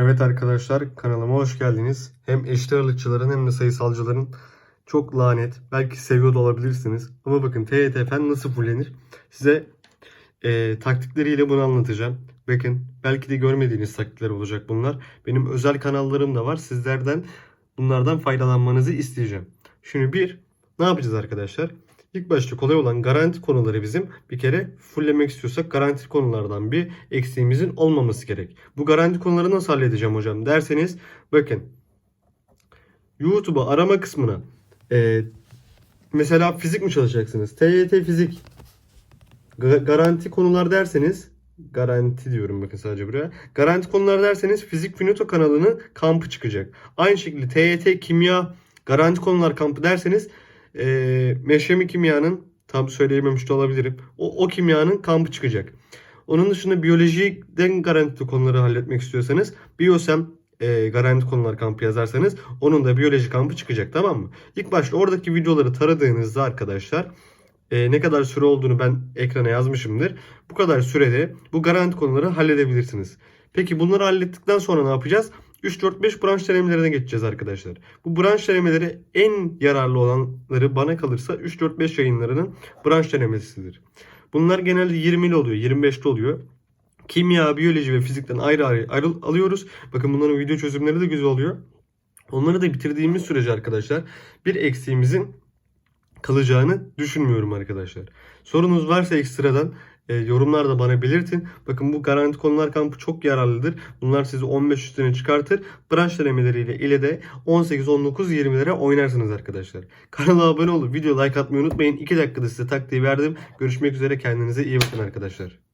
Evet arkadaşlar kanalıma hoş geldiniz. Hem eşit ağırlıkçıların hem de sayısalcıların çok lanet. Belki seviyor da olabilirsiniz. Ama bakın TYT nasıl fullenir? Size e, taktikleriyle bunu anlatacağım. Bakın belki de görmediğiniz taktikler olacak bunlar. Benim özel kanallarım da var. Sizlerden bunlardan faydalanmanızı isteyeceğim. Şimdi bir ne yapacağız arkadaşlar? İlk başta kolay olan garanti konuları bizim bir kere fulllemek istiyorsak garanti konulardan bir eksiğimizin olmaması gerek. Bu garanti konuları nasıl halledeceğim hocam derseniz bakın YouTube'a arama kısmına e, mesela fizik mi çalışacaksınız? TYT fizik Ga- garanti konular derseniz garanti diyorum bakın sadece buraya. Garanti konular derseniz Fizik Finito kanalının kampı çıkacak. Aynı şekilde TYT kimya garanti konular kampı derseniz e, Meşremi kimyanın tam söyleyememiş de olabilirim. O, o kimyanın kampı çıkacak. Onun dışında biyolojiden garanti konuları halletmek istiyorsanız Biosem e, garanti konular kampı yazarsanız onun da biyoloji kampı çıkacak tamam mı? İlk başta oradaki videoları taradığınızda arkadaşlar e, ne kadar süre olduğunu ben ekrana yazmışımdır. Bu kadar sürede bu garanti konuları halledebilirsiniz. Peki bunları hallettikten sonra ne yapacağız? 3-4-5 branş denemelerine geçeceğiz arkadaşlar. Bu branş denemeleri en yararlı olanları bana kalırsa 3-4-5 yayınlarının branş denemesidir. Bunlar genelde 20'li oluyor, 25'li oluyor. Kimya, biyoloji ve fizikten ayrı ayrı ayrı- alıyoruz. Bakın bunların video çözümleri de güzel oluyor. Onları da bitirdiğimiz sürece arkadaşlar bir eksiğimizin kalacağını düşünmüyorum arkadaşlar. Sorunuz varsa ekstradan e, yorumlarda bana belirtin. Bakın bu garanti konular kampı çok yararlıdır. Bunlar sizi 15 üstüne çıkartır. Branş denemeleriyle ile de 18, 19, 20'lere oynarsınız arkadaşlar. Kanala abone olup video like atmayı unutmayın. 2 dakikada size taktiği verdim. Görüşmek üzere kendinize iyi bakın arkadaşlar.